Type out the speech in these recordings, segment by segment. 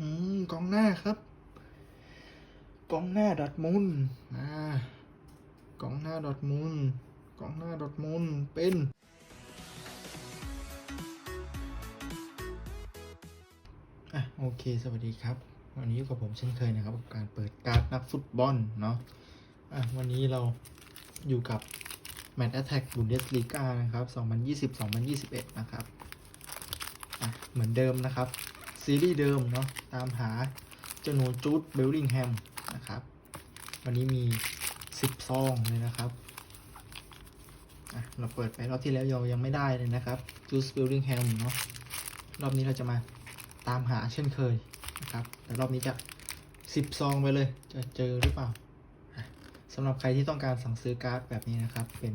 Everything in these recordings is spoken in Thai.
อืมกองหน้าครับ กองหน้าดอทมุนด์อ่ากองหน้าดอทมุนกองหน้าดอทมุนเป็น อะโอเค สวัสดีครับ วันนี้อยู่กับผมเช่นเคยนะครับกับการเปิดการ์ดนักฟุตบอลเนาะอะวันนี้เราอยู่กับ Match Attack Bundesliga นะครับ 2020-2021 นะครับ อะ เหมือนเดิมนะครับ ซีรีส์เดิมเนาะตามหาเจ้าหนูจูดเบลลิงแฮมนะครับ วันนี้มี 10 ซองเลยนะครับเราเปิดไปรอบที่แล้วเรายังไม่ได้เลยนะครับจูดเบลลิงแฮมเนาะรอบนี้เราจะมาตามหาเช่นเคยนะครับแต่รอบนี้จะ 10 ซองไปเลย จะเจอหรือเปล่าสำหรับใครที่ต้องการสั่งซื้อการ์ดแบบนี้นะครับ เป็น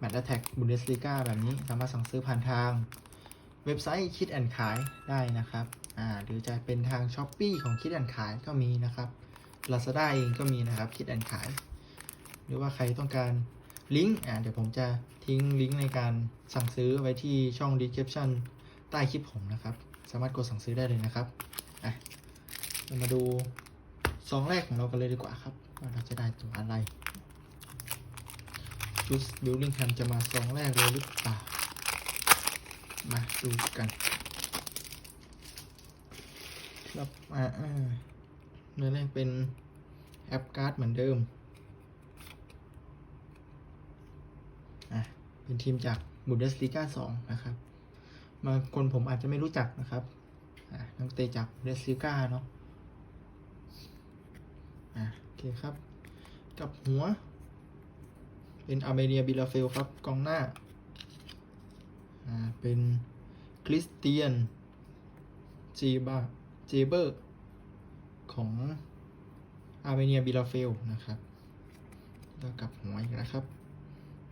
Match Attack Bundesliga แบบนี้สามารถสั่งซื้อผ่านทาง เว็บไซต์คิดแอนขายได้นะครับ อ่า หรือจะเป็นทาง s h อ p e e ของคิดแอนขายก็มีนะครับ Lazada เองก็มีนะครับคิดแอนขาย หรือว่าใครต้องการลิงก์ อ่า เดี๋ยวผมจะทิ้งลิงก์ในการสั่งซื้อไว้ที่ช่อง description ใต้คลิปผมนะครับ สามารถกดสั่งซื้อได้เลยนะครับ อะเรามาดูซองแรกของเรากันเลยดีกว่าครับ ว่าเราจะได้ตัวอะไรชุดบิลลิงแฮมจะมาซองแรกเลยหรือเปล่า มาดูกันครับอ่าอ่าเนื้อแรกเป็นแอปการ์ดเหมือนเดิม อะ เป็นทีมจากบุนเดสลีกา2นะครับบางคนผมอาจจะไม่รู้จักนะครับอ่านักเตะจากเดสลิก้าเนาะอ่าโอเคครับ กับหัว เป็นอาร์เมเนียบิลาเฟลครับ กองหน้า อ่า เป็นคริสเตียนเจบาเจเบอร์ของอาร์เมเนียบิลาเฟลนะครับ แล้วกับหัวอีกนะครับ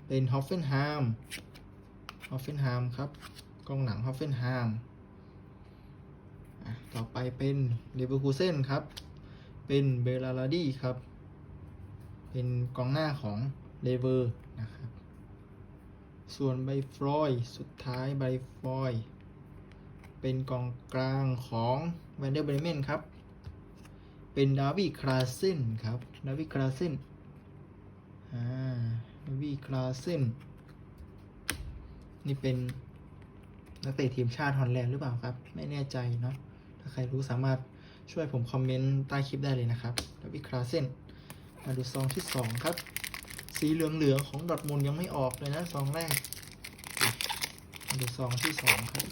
เป็นฮอฟเฟนไฮมฮอฟเฟนไฮมครับกองหลังฮอฟเฟนไฮมต่อไปเป็นเลเวอร์คูเซนครับ เป็นเบลาลาดีครับ เป็นกองหน้าของเลเวอร์นะครับ ส่วนใบฟลอยสุดท้ายใบฟลอยเป็นกองกลางของแวนเดอร์เบรเมนครับ เป็นดาวิคลาเซนครับ ดาวิคลาเซนอ่าดาวิคลาเซนนี่เป็นนักเตะทีมชาติฮอลแลนด์หรือเปล่าครับ ไม่แน่ใจเนาะ ถ้าใครรู้สามารถช่วยผมคอมเมนต์ใต้คลิปได้เลยนะครับดาวิคลาเซนมาดูซองที่ 2 ครับ สีเหลืองๆของดอทมุนยังไม่ออกเลยนะซองแรกมาดูซองที่2ครับ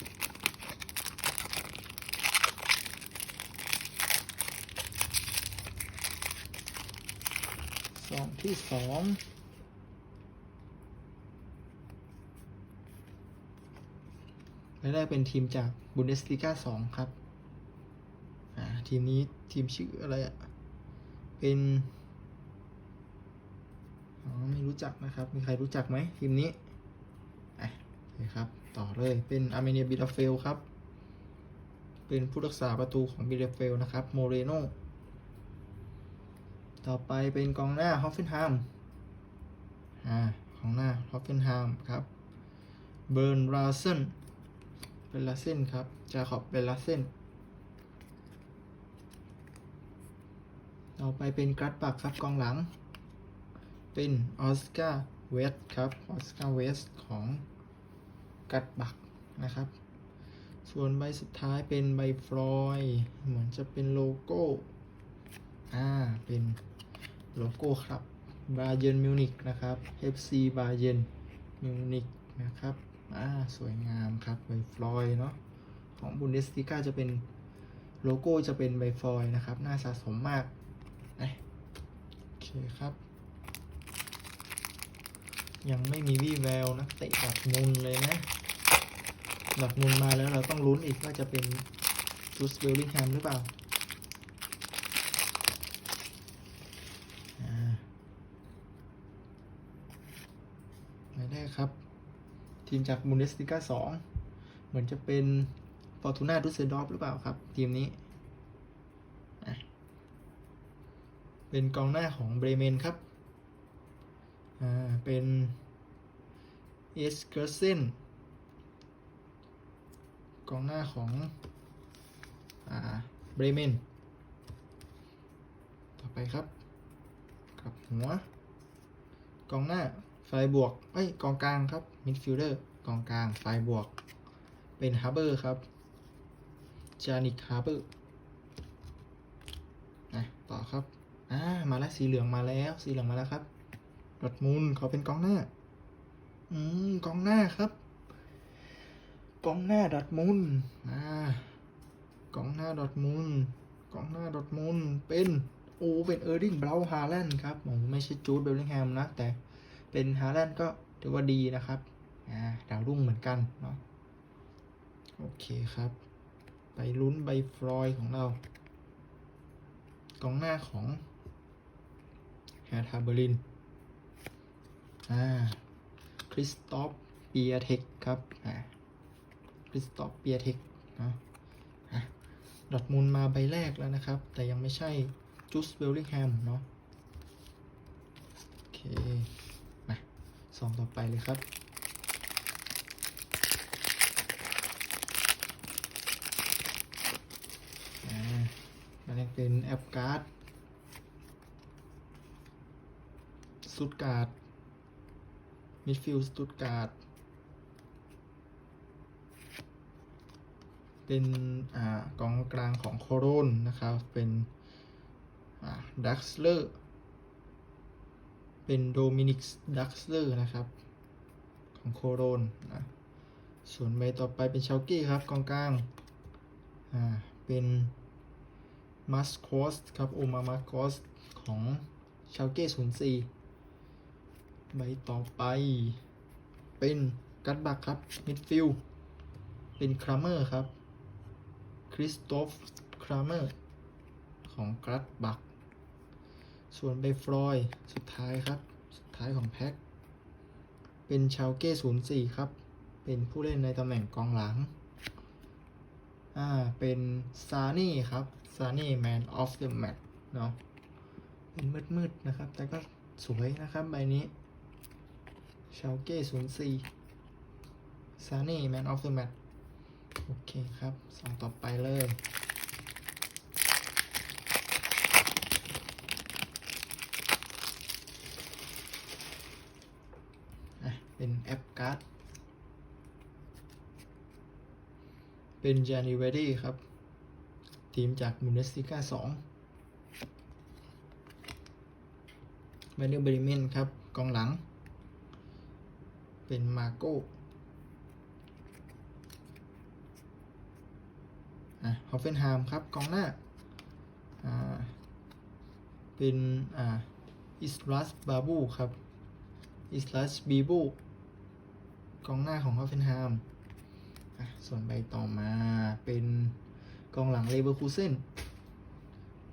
ซองที่2และได้เป็นทีมจากบุนเดสลิก้า2ครับ อ่า ทีมนี้ทีมชื่ออะไรอะ่ะเป็น ไม่รู้จักนะครับ มีใครรู้จักไหมทีมนี้อะโอเคครับ ต่อเลยเป็นอาร์เมเนียบิลาเฟลครับ เป็นผู้รักษาประตูของบิลาเฟลนะครับโมเรโนต่อไปเป็นกองหน้าฮอฟเฟนไฮมอ่าของหน้าฮอฟเฟนไฮมครับเบิร์นราเซนเบลลาเซนครับจาขอบเบลลาเซนต่อไปเป็นกรัดปักครับกองหลัง เป็นออสการ์เวสครับออสการ์เวสของกัดบักนะครับ ส่วนใบสุดท้ายเป็นใบฟลอย เหมือนจะเป็นโลโก้ อ่า เป็นโลโก้ครับบาเยนมิวนิกนะครับ FC บาเยนมิวนิกนะครับ อ่า สวยงามครับ ใบฟลอยเนาะ ของบุนเดสติก้าจะเป็นโลโก้จะเป็นใบฟลอยนะครับ น่าสะสมมากโอเคครับ ยังไม่มีวี่แววนักเตะดักมุนเลยนะ ดักมุนมาแล้วเราต้องลุ้นอีกว่าจะเป็นจูสเบลลิงแฮมหรือเปล่าอ่าหมายแรกครับ ทีมจากบุนเดสติก้า2เหมือนจะเป็นฟอร์ตูน่าดุสเซดอฟหรือเปล่าครับ ทีมนี้ เป็นกองหน้าของเบรเมนครับ อ่า เป็นเอสเกอร์เซนกองหน้าของ อ่า เบรเมน ต่อไปครับ กับหัว กองหน้าไฟบวกเอ้ย กองกลางครับ มิดฟิลเดอร์ กองกลางไฟบวก เป็นฮาร์เบอร์ครับ จานิกฮาร์เบอร์อะต่อครับ อ่า มาแล้ว สีเหลืองมาแล้ว สีเหลืองมาแล้วครับ ดอดมุนเขาเป็นกองหน้า อืมกองหน้าครับ กองหน้าดอดมุนอ่ากองหน้าดอดมุนกองหน้าดอดมุนเป็นโอ้เป็นเออร์ดิงเบราวฮาแลนด์ครับผมไม่ใช่จูดเบลลิงแฮมนะ แต่เป็นฮาแลนด์ก็ถือว่าดีนะครับอ่าดาวรุ่งเหมือนกันเนาะโอเคครับไปลุ้นใบฟลอยของเรา กองหน้าของแฮทาเบอริน อ่าคริสตอฟเปียเทคครับอ่าคริสตอฟเปียเทคเนาะดอทมูลมาใบแรกแล้วนะครับ แต่ยังไม่ใช่จูสเบลลิงแฮมเนาะโอเคมาสองต่อไปเลยครับอันนี้เป็นแอปการ์ดสตุตการ์ด มิดฟิลด์สตุตการ์ดเป็นอ่ากองกลางของโคโรนนะครับ เป็นดักสเลอร์ เป็นโดมินิกดักสเลอร์นะครับ ของโคโรนนะส่วนใบต่อไปเป็นชาวกี้ครับกองกลางอ่าเป็นมัสคอสครับโอมามาคอสของชาวเก้ศูนย์สี่ ใบต่อไป เป็นกัตบักครับมิดฟิลเป็นครามเมอร์ครับคริสโตฟครามเมอร์ของกัตบัก ส่วนใบฟลอยสุดท้ายครับ สุดท้ายของแพ็คเป็นชาวเก้ศูนย์สี่ครับ เป็นผู้เล่นในตำแหน่งกองหลัง อ่า เป็นซานี่ครับ ซานี่แมนออฟเดอะแมตเนาะ เป็นมืดๆนะครับ แต่ก็สวยนะครับใบนี้ ชาเก้ศูนย์สี่ซานี่แมนออฟเดอะแมตโอเคครับสองต่อไปเลย เป็นแอปการ์ด เป็นจานิเวดี้ครับ ทีมจากมุนเดสติก้าสองเบเนอร์เบริเมนครับ กองหลัง เป็นมาโก้อะฮอฟเฟนไฮมครับกองหน้าอ่าเป็นอ่าอิสลัสบาบูครับอิสลัสบีบูกองหน้าของฮอฟเฟนไฮมอะส่วนใบต่อมาเป็นกองหลังเลเวอร์คูเซน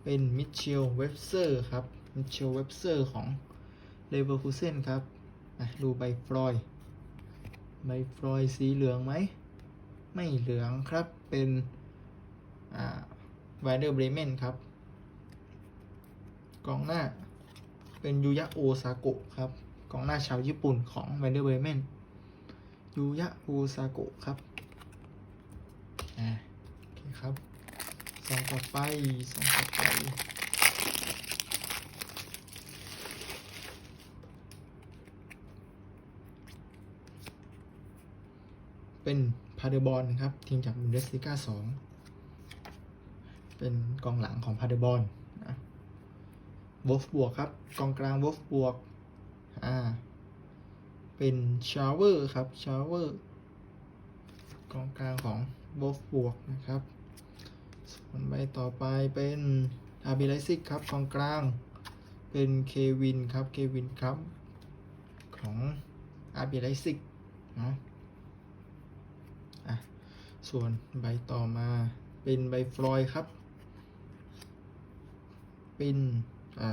เป็นมิเชลเวบเซอร์ครับมิเชลเวบเซอร์ของเลเวอร์คูเซนครับดูใบฟลอย ใบฟลอยสีเหลืองไหม ไม่เหลืองครับเป็นอ่าไวเดอร์เบรเมนครับกองหน้าเป็นยูยะโอซาโกะครับกองหน้าชาวญี่ปุ่นของไวเดอร์เบรเมนยูยะโอซาโกะครับอ่าโอเคครับสองต่อไปสองต่อไป เป็นพาเดบอลครับ ทีมจากบุนเดสลิก้าสองเป็นกองหลังของพาเดบอลนะวอฟบวกครับ กองกลางวอฟบวกอ่าเป็นชาวเวอร์ครับชาวเวอร์กองกลางของวอฟบวกนะครับ ส่วนใบต่อไปเป็นอาร์บิไลซิกครับกองกลาง เป็นเควินครับเควินครับของอาร์บิไลซิกนะ ส่วนใบต่อมาเป็นใบฟลอยครับ เป็นอ่า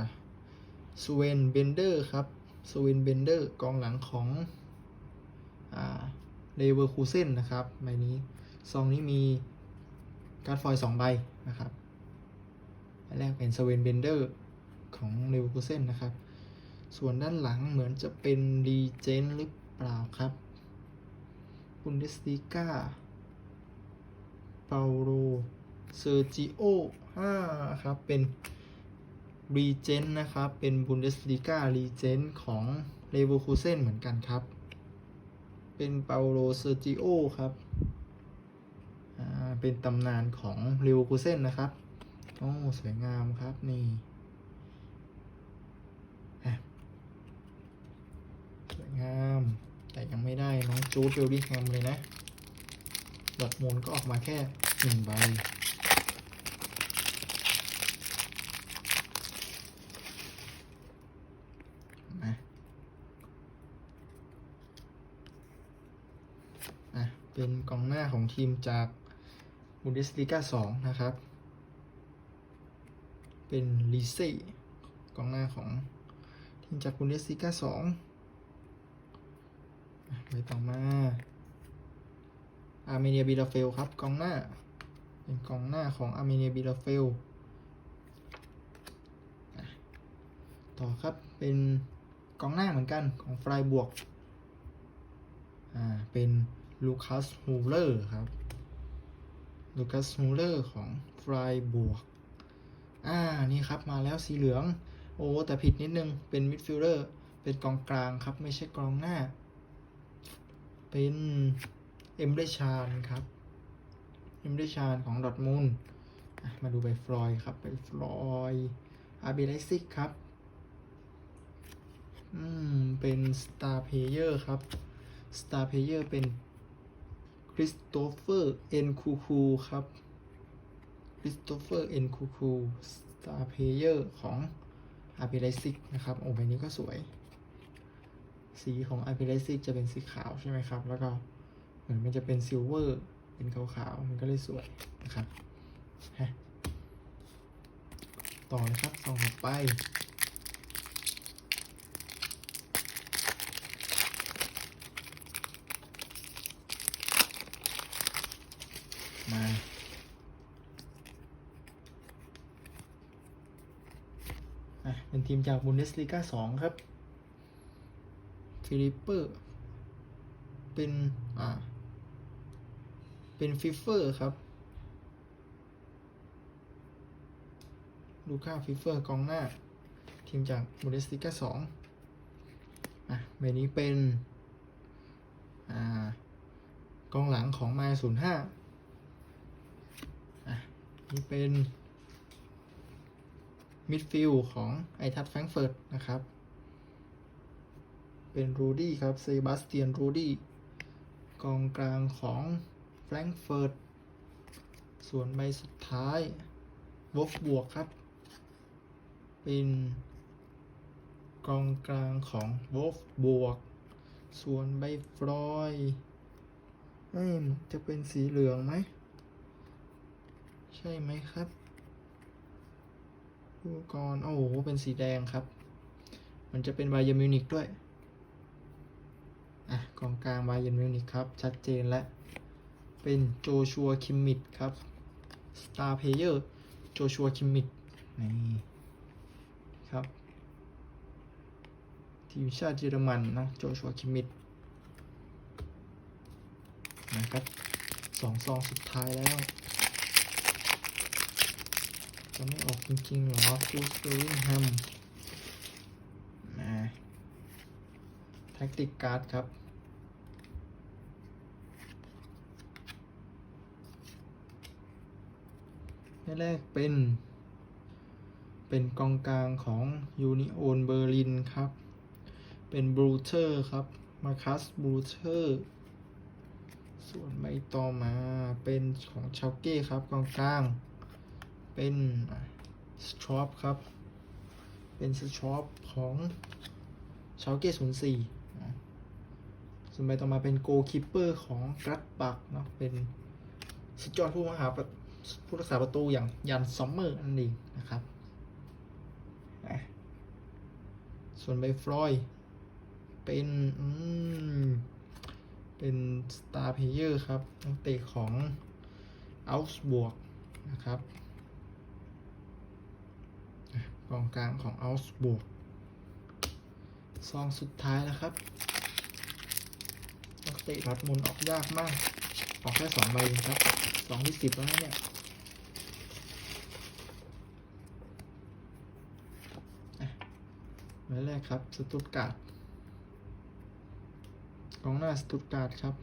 สเวนเบนเดอร์ครับสเวนเบนเดอร์กองหลังของอ่าเลเวอร์คูเซนนะครับใบนี้ซองนี้มีการ์ดฟอยล์สองใบนะครับอันแรกเป็นสเวนเบนเดอร์ของเลเวอร์คูเซนนะครับ ส่วนด้านหลังเหมือนจะเป็นรีเจนหรือเปล่าครับบุนเดสติก้า ปาโลเซอร์จิโอ5ครับ เป็นรีเจนนะครับ เป็นบุนเดสลีการีเจนของเลเวอร์คูเซนเหมือนกันครับ เป็นเปาโลเซอร์จิโอครับเป็นตำนานของเลเวอร์คูเซนนะครับ โอ้ สวยงามครับ นี่สวยงาม แต่ยังไม่ได้น้องจูดเบลลี่แฮมเลยนะ ดอทมูลก็ออกมาแค่หนึ่งใบนะเป็นกองหน้าของทีมจากบุนเดสลีกา2นะครับ เป็นลีเซ่กองหน้าของทีมจากบุนเดสลีกา2อะไปต่อมา อาร์เมเนียบิลาเฟลครับกองหน้า เป็นกองหน้าของอาร์เมเนียบิลาเฟลต่อครับเป็นกองหน้าเหมือนกันของฟรายบวกอ่าเป็นลูคัสฮูเลอร์ครับลูคัสฮูเลอร์ของฟรายบวกอ่านี่ครับมาแล้วสีเหลือง โอ้แต่ผิดนิดนึงเป็นมิดฟิลเดอร์เป็นกองกลางครับไม่ใช่กองหน้า เป็น เอ็มเดชานครับเอ็มเดชานของดอทมูลมาดูใบฟลอยด์ครับใบฟลอยอาร์เบไลซิกครับ อืม เป็นสตาร์เพเยอร์ครับสตาร์เพเยอร์เป็นคริสโตเฟอร์เอ็นคูคูครับคริสโตเฟอร์เอ็นคูคูสตาร์เพเยอร์ของอาร์เบไลซิกนะครับ โอ้ใบนี้ก็สวย สีของอาร์เบไลซิกจะเป็นสีขาวใช่ไหมครับ แล้วก็ มือนมันจะเป็นซิลเวอร์เป็นขาวๆ มันก็เลยสวยนะครับฮะต่อเลยครับซองถัดไป มาเป็นทีมจากบุนเดสลีกา2ครับฟิลิปเปอร์ เป็น อ่า เป็นฟิฟเฟอร์ครับลูก้าฟิฟเฟอร์กองหน้า ทีมจากบุนเดสลิก้าสองอะใบนี้เป็น อ่า กองหลังของมาศูนย์ห้าอะ นี่เป็นมิดฟิลด์ของไอทัตแฟรงเฟิร์ตนะครับ เป็นรูดี้ครับเซบาสเตียนรูดี้กองกลางของ แฟรงก์เฟิร์ตส่วนใบสุดท้ายวอฟบวกครับ เป็นกองกลางของวอฟบวก ส่วนใบฟลอยเอ้ยจะเป็นสีเหลืองไหม ใช่ไหมครับดูก่อนโอ้โห เป็นสีแดงครับ มันจะเป็นไบเยอร์มิวนิกด้วย อะกองกลางไบเยอร์มิวนิกครับ ชัดเจนและ เป็นโจชัวคิมมิดครับสตาร์เพเยอร์โจชัวคิมมิดนี่ครับทีมชาติเยอรมันนะโจชัวคิมมิดนะครับสองซองสุดท้ายแล้วจะไม่ออกจริงๆหรอคูสเบอริงแฮมนะแท็กติกการ์ดครับ แรกเป็น เป็นกองกลางของยูนิโอนเบอร์ลินครับ เป็นบรูเทอร์ครับ มาคัสบรูเทอร์ ส่วนใบต่อมาเป็นของชาวเก้ครับกองกลาง เป็นสตรอปครับ เป็นสตรอปของชาวเก้ศูนย์สี่ส่วนใบต่อมาเป็นโกคิปเปอร์ของกรัดบักเนาะ เป็นสุดยอดผู้มหาประ ผู้รักษาประตูอย่างยันซอมเมอร์นั่นเองนะครับ ส่วนใบฟลอย เป็นเป็นสตาร์เพเยอร์ครับนักเตะของอัลส์บวกนะครับอะกองกลางของอัลส์บวกซองสุดท้ายแล้วครับ นักเตะรัดมุนออกยากมาก ออกแค่สองใบครับสองที่สิบแล้วเนี่ย ห มายแรกครับ สตุตการ์ดกองหน้าสตุตการ์ดครับ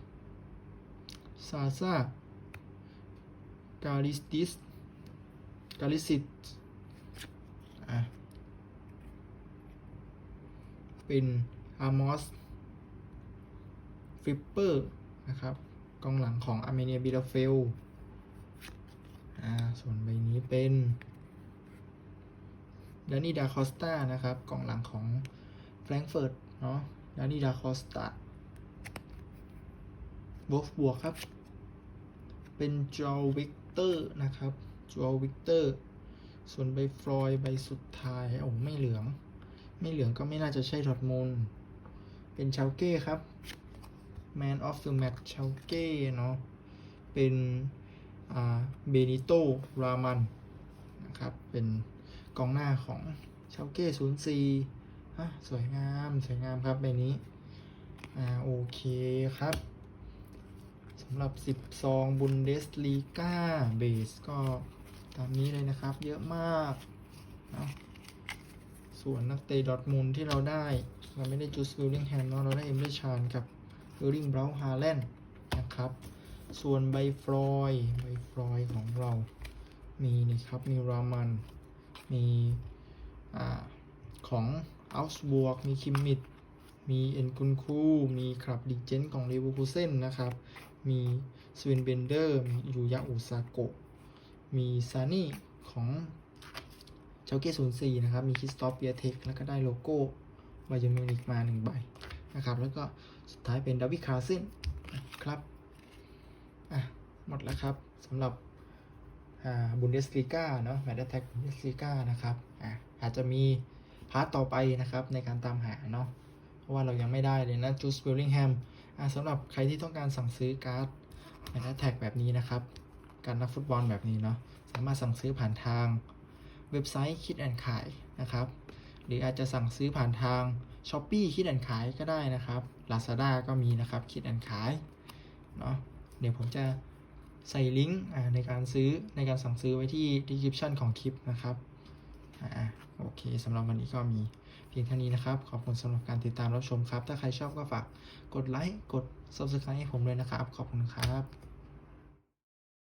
ซาซากาลิสติสกาลิสิตอะเป็นอามอสฟิปเปอร์นะครับกองหลังของอาร์เมเนียบิลาเฟล อ่า ส่วนใบนี้เป็น ดานี่ดาคอสตานะครับกองหลังของแฟรงก์เฟิร์ตเนาะดานี่ดาคอสตาบวกบวกครับ เป็นจอลวิกเตอร์นะครับจอลวิกเตอร์ส่วนใบฟลอยใบสุดท้ายโอ้ไม่เหลือง ไม่เหลืองก็ไม่น่าจะใช่ดอทมุนด์เป็นชาวเก้ครับ Man of the Match ชาวเก้เนาะเป็นอ่าเบนิโตรามันนะครับ เป็น กองหน้าของเชาเก้ศูนย์สี่ฮะสวยงามสวยงามครับใบนี้ อ่าโอเคครับสำหรับ10ซองบุนเดสลีกาเบสก็ตามนี้เลยนะครับ เยอะมากนะส่วนนักเตะดอทมุนด์ที่เราได้ เราไม่ได้จูสวิลลิงแฮมเนาะเราได้เอมเบอร์ชานกับเออร์ลิงบราวน์ฮาแลนด์นะครับ ส่วนใบฟลอย ใบฟลอยของเรามีนี่ครับ มีรามัน มีอของอัลส์บวกมีคิมมิดมีเอ็นกุนคู มีครับดิเจนของเลเวอร์คูเซนนะครับ มีสวินเบนเดอร์ มียูยะอุซาโกะ มีซานี่ของเจ้าเกศูนย์สี่นะครับ มีคิสตอฟเปียเทค แล้วก็ได้โลโก้บาเยอร์มิวนิกมาหนึ่งใบนะครับ แล้วก็สุดท้ายเป็นดาวิดคาร์เซนนครับ อะ หมดแล้วครับสำหรับ บุนเดสลีกาเนาะแมตช์แท็กบุนเดสลีกานะครับอะอาจจะมีพาร์ตต่อไปนะครับในการตามหาเนาะเพราะว่าเรายังไม่ได้เลยนะจูสเวลลิงแฮมอะสำหรับใครที่ต้องการสั่งซื้อการ์ดแมตช์แท็กแบบนี้นะครับการนักฟุตบอลแบบนี้เนาะสามารถสั่งซื้อผ่านทางเว็บไซต์คิดแอนขายนะครับ หรืออาจจะสั่งซื้อผ่านทาง s h อ p e e คิดแอนขายก็ได้นะครับ Lazada ก็มีนะครับคิดแอนขายเนาะเดี๋ยวผมจะ ใส่ลิงก์ในการซื้อในการสั่งซื้อไว้ที่ description ของคลิปนะครับอ่าโอเคสำหรับวันนี้ก็มีเพียงเท่านี้นะครับ ขอบคุณสำหรับการติดตามรับชมครับ ถ้าใครชอบก็ฝากกดไลค์กด subscribe ให้ผมเลยนะครับ ขอบคุณครับ